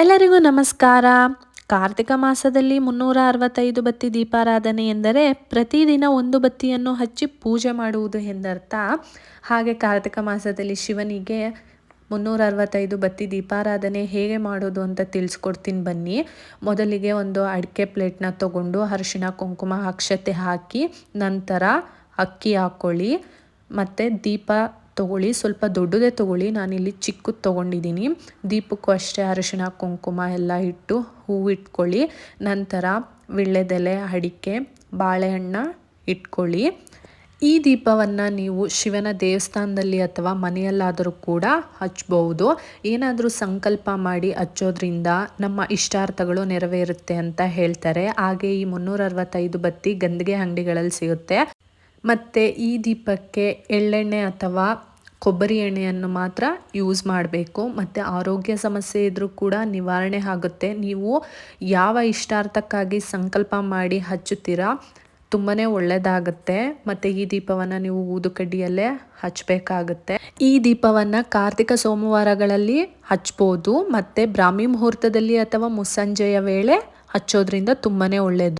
ಎಲ್ಲರಿಗೂ ನಮಸ್ಕಾರ. ಕಾರ್ತಿಕ ಮಾಸದಲ್ಲಿ ಮುನ್ನೂರ ಅರವತ್ತೈದು ಬತ್ತಿ ದೀಪಾರಾಧನೆ ಎಂದರೆ ಪ್ರತಿದಿನ ಒಂದು ಬತ್ತಿಯನ್ನು ಹಚ್ಚಿ ಪೂಜೆ ಮಾಡುವುದು ಎಂದರ್ಥ. ಹಾಗೆ ಕಾರ್ತಿಕ ಮಾಸದಲ್ಲಿ ಶಿವನಿಗೆ ಮುನ್ನೂರ ಅರವತ್ತೈದು ಬತ್ತಿ ದೀಪಾರಾಧನೆ ಹೇಗೆ ಮಾಡೋದು ಅಂತ ತಿಳಿಸ್ಕೊಡ್ತೀನಿ ಬನ್ನಿ. ಮೊದಲಿಗೆ ಒಂದು ಅಡಿಕೆ ಪ್ಲೇಟ್ನ ತಗೊಂಡು ಅರಿಶಿಣ, ಕುಂಕುಮ, ಅಕ್ಷತೆ ಹಾಕಿ ನಂತರ ಅಕ್ಕಿ ಹಾಕ್ಕೊಳ್ಳಿ ಮತ್ತು ದೀಪ ತೊಗೊಳ್ಳಿ, ಸ್ವಲ್ಪ ದೊಡ್ಡದೇ ತೊಗೊಳ್ಳಿ. ನಾನಿಲ್ಲಿ ಚಿಕ್ಕದು ತೊಗೊಂಡಿದ್ದೀನಿ. ದೀಪಕ್ಕೂ ಅಷ್ಟೇ ಅರಿಶಿಣ, ಕುಂಕುಮ ಎಲ್ಲ ಇಟ್ಟು ಹೂವು ಇಟ್ಕೊಳ್ಳಿ. ನಂತರ ವಿಳ್ಳೆದೆಲೆ, ಅಡಿಕೆ, ಬಾಳೆಹಣ್ಣು ಇಟ್ಕೊಳ್ಳಿ. ಈ ದೀಪವನ್ನು ನೀವು ಶಿವನ ದೇವಸ್ಥಾನದಲ್ಲಿ ಅಥವಾ ಮನೆಯಲ್ಲಾದರೂ ಕೂಡ ಹಚ್ಚಬಹುದು ಏನಾದರೂ ಸಂಕಲ್ಪ ಮಾಡಿ ಹಚ್ಚೋದ್ರಿಂದ ನಮ್ಮ ಇಷ್ಟಾರ್ಥಗಳು ನೆರವೇರುತ್ತೆ ಅಂತ ಹೇಳ್ತಾರೆ. ಹಾಗೆ ಈ ಮುನ್ನೂರ ಅರವತ್ತೈದು ಬತ್ತಿ ಗಂದಿಗೆ ಅಂಗಡಿಗಳಲ್ಲಿ ಸಿಗುತ್ತೆ. ಮತ್ತು ಈ ದೀಪಕ್ಕೆ ಎಳ್ಳೆಣ್ಣೆ ಅಥವಾ ಕೊಬ್ಬರಿ ಎಣ್ಣೆಯನ್ನು ಮಾತ್ರ ಯೂಸ್ ಮಾಡಬೇಕು. ಮತ್ತು ಆರೋಗ್ಯ ಸಮಸ್ಯೆ ಇದ್ದರೂ ಕೂಡ ನಿವಾರಣೆ ಆಗುತ್ತೆ. ನೀವು ಯಾವ ಇಷ್ಟಾರ್ಥಕ್ಕಾಗಿ ಸಂಕಲ್ಪ ಮಾಡಿ ಹಚ್ಚುತ್ತೀರಾ ತುಂಬಾ ಒಳ್ಳೆಯದಾಗುತ್ತೆ ಮತ್ತು ಈ ದೀಪವನ್ನು ನೀವು ಊದುಕಡ್ಡಿಯಲ್ಲೇ ಹಚ್ಚಬೇಕಾಗುತ್ತೆ ಈ ದೀಪವನ್ನು ಕಾರ್ತಿಕ ಸೋಮವಾರಗಳಲ್ಲಿ ಹಚ್ಬೋದು. ಮತ್ತು ಬ್ರಾಹ್ಮಿ ಮುಹೂರ್ತದಲ್ಲಿ ಅಥವಾ ಮುಸ್ಸಂಜೆಯ ವೇಳೆ ಹಚ್ಚೋದ್ರಿಂದ ತುಂಬಾ ಒಳ್ಳೆಯದು